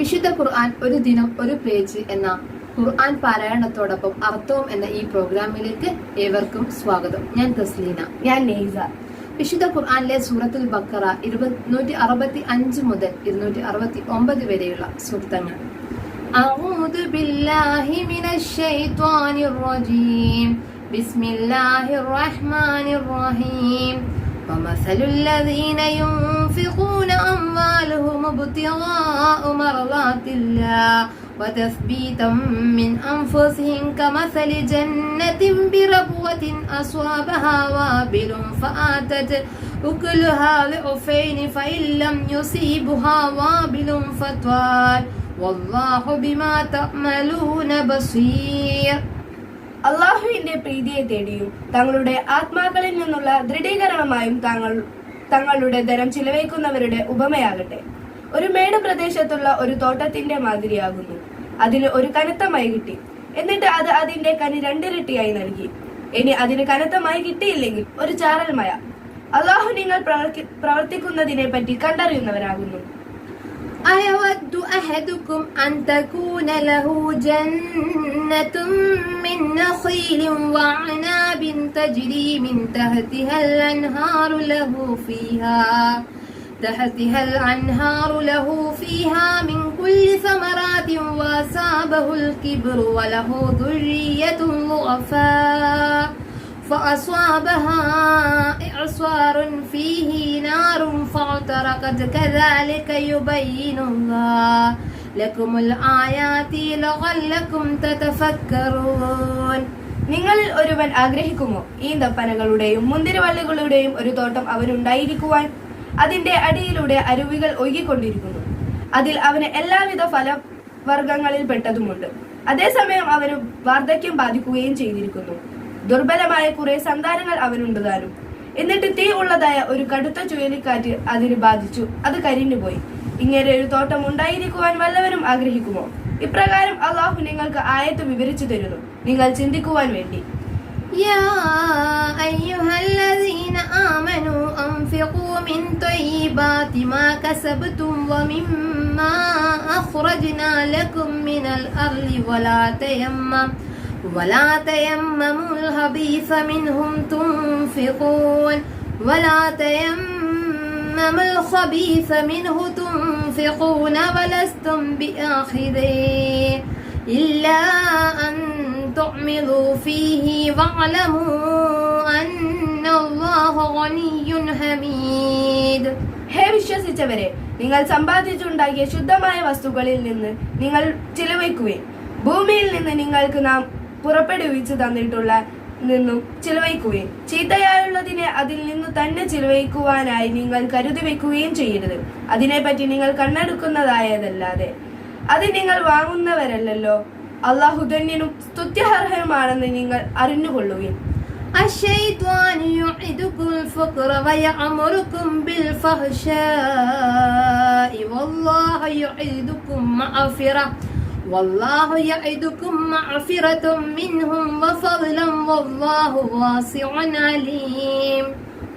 വിശുദ്ധ ഖുർആൻ ഒരു ദിനം ഒരു പേജ് എന്ന ഖുർആൻ പാരായണത്തോടൊപ്പം അർത്ഥവും എന്ന ഈ പ്രോഗ്രാമിലേക്ക് ഏവർക്കും സ്വാഗതം ഞാൻ തസ്ലീന ഞാൻ നെയ്സ വിശുദ്ധ ഖുർആനിലെ സൂറത്തുൽ ബക്കറ ഇരുന്നൂറ്റി അറുപത്തി അഞ്ച് മുതൽ ഇരുന്നൂറ്റി അറുപത്തി ഒമ്പത് വരെയുള്ള സൂക്തങ്ങൾ أعوذ بالله من الشيطان الرجيم بسم الله الرحمن الرحيم ومثل الذين ينفقون أموالهم ابتغاء مرضات الله وتثبيتا من أنفسهم كمثل جنة بربوة أصابها وابل فآتت أكلها ضعفين فإن لم يصيبها وابل فطال والله بما تعملون بصير അള്ളാഹുവിന്റെ പ്രീതിയെ തേടിയും തങ്ങളുടെ ആത്മാക്കളിൽ നിന്നുള്ള ദൃഢീകരണമായും താങ്കൾ തങ്ങളുടെ ധനം ചിലവഴിക്കുന്നവരുടെ ഉപമയാകട്ടെ ഒരു മേട് പ്രദേശത്തുള്ള ഒരു തോട്ടത്തിന്റെ മാതിരിയാകുന്നു അതിന് ഒരു കനത്ത മൈ കിട്ടി എന്നിട്ട് അത് അതിന്റെ കനി രണ്ടിരട്ടിയായി നൽകി ഇനി അതിന് കനത്ത മൈ കിട്ടിയില്ലെങ്കിൽ ഒരു ചാറൽ മഴ അള്ളാഹു നിങ്ങൾ പ്രവർത്തി- പ്രവർത്തിക്കുന്നതിനെ പറ്റി കണ്ടറിയുന്നവരാകുന്നു أيود أحدكم أن تكون له جنة من نخيل وعناب تجري من تحتها الأنهار له فيها تحتها الأنهار له فيها من كل ثمرات وأصابه الكبر وله ذرية ضعفاء فأصابها إعصار فيه نار فاعترقت كذلك يبين الله لكم الآيات لعلكم تتفكرون നിങ്ങളിൽ ഒരുവൻ ആഗ്രഹിക്കുമോ ഈ ദപ്പനകളുടെയും മുന്തിരിവള്ളികളുടെയും ഒരു തോട്ടം അവനുണ്ടായിരിക്കുവാൻ അതിന്റെ അടിയിലൂടെ അരുവികൾ ഒഴുകിക്കൊണ്ടിരിക്കുന്നു. അതിൽ അവന് എല്ലാവിധ ഫലവർഗങ്ങളിൽ പെട്ടതുമുണ്ട്. അതേസമയം അവന് വാർദ്ധക്യം ബാധിക്കുകയും ചെയ്തിരിക്കുന്നു. ദുർബലമായ കുറെ സന്താനങ്ങൾ അവനുണ്ട് താനും എന്നിട്ട് തീ ഉള്ളതായ ഒരു കടുത്ത ചുഴലിക്കാറ്റ് അതിന് ബാധിച്ചു. അത് കരിഞ്ഞുപോയി. ഇങ്ങനെ ഒരു തോട്ടം ഉണ്ടായിരിക്കുവാൻ വല്ലവരും ആഗ്രഹിക്കുമോ? ഇപ്രകാരം അള്ളാഹു നിങ്ങൾക്ക് ആയത്ത് വിവരിച്ചു തരുന്നു. നിങ്ങൾ ചിന്തിക്കുവാൻ വേണ്ടി. يا أيها الذين آمنوا أنفقوا من طيبات ما كسبتم ومما أخرجنا لكم من الأرض ولا تيمم ولا تيمموا الخبيث منهم تنفقون ولا تيمموا الخبيث منه تنفقون ولستم بآخذيه إلا أن تعملوا فيه واعلموا أن الله غني حميد ഹേ വിശ്വസിച്ചവരെ നിങ്ങൾ സമ്പാദിച്ചുണ്ടാക്കിയ ശുദ്ധമായ വസ്തുക്കളിൽ നിന്ന് നിങ്ങൾ ചിലവഴിക്കുകയും ഭൂമിയിൽ നിന്ന് നിങ്ങൾക്ക് നാം പുറപ്പെടുവിച്ചു തന്നിട്ടുള്ള നിന്നും ചിലവഴിക്കുകയും ചീത്തയായുള്ളതിനെ അതിൽ നിന്നു തന്നെ ചിലവഴിക്കുവാനായി നിങ്ങൾ കരുതി വെക്കുകയും ചെയ്യരുത് അതിനെപ്പറ്റി നിങ്ങൾ കണ്ണെടുക്കുന്നതായതല്ലാതെ അത് നിങ്ങൾ വാങ്ങുന്നവരല്ലല്ലോ അള്ളാഹു ധന്യനും സ്തുത്യർഹനുമാണെന്ന് നിങ്ങൾ അറിഞ്ഞുകൊള്ളുകയും الشيطان يعدكم الفقر ويأمركم بالفحشاء والله يعدكم مغفرة والله يعدكم مغفرة منهم وفضلا والله واسع عليم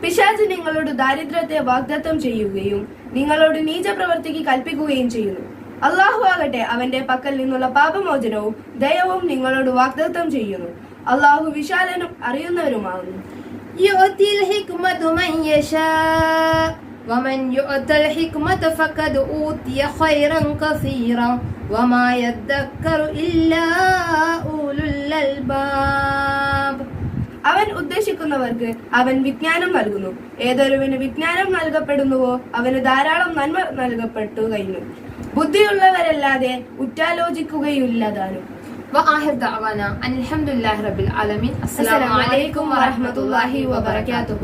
പിശാച് നിങ്ങളോട് ദാരിദ്ര്യത്തെ വാഗ്ദത്തം ചെയ്യുകയും നിങ്ങളോട് നീച പ്രവർത്തിക്ക് കൽപ്പിക്കുകയും ചെയ്യുന്നു അള്ളാഹു ആകട്ടെ അവന്റെ പക്കൽ നിന്നുള്ള പാപമോചനവും ദയവും നിങ്ങളോട് വാഗ്ദത്തം ചെയ്യുന്നു അള്ളാഹു വിശാലനും അറിയുന്നവരുമാകുന്നു يؤتي الحكمة من يشاء ومن يؤت الحكمة فقد أوتي خيرا كثيرا وما يذكر إلا أولو الألباب അവൻ ഉദ്ദേശിക്കുന്നവർക്ക് അവൻ വിജ്ഞാനം നൽകുന്നു ഏതൊരുവന് വിജ്ഞാനം നൽകപ്പെടുന്നുവോ അവന് ധാരാളം നന്മ നൽകപ്പെട്ടു കഴിഞ്ഞു ബുദ്ധിയുള്ളവരല്ലാതെ ഉറ്റാലോചിക്കുകയില്ലതാനും وآخر دعوانا أن الحمد لله رب العالمين السلام السلام عليكم عليكم ورحمة الله ورحمة الله وبركاته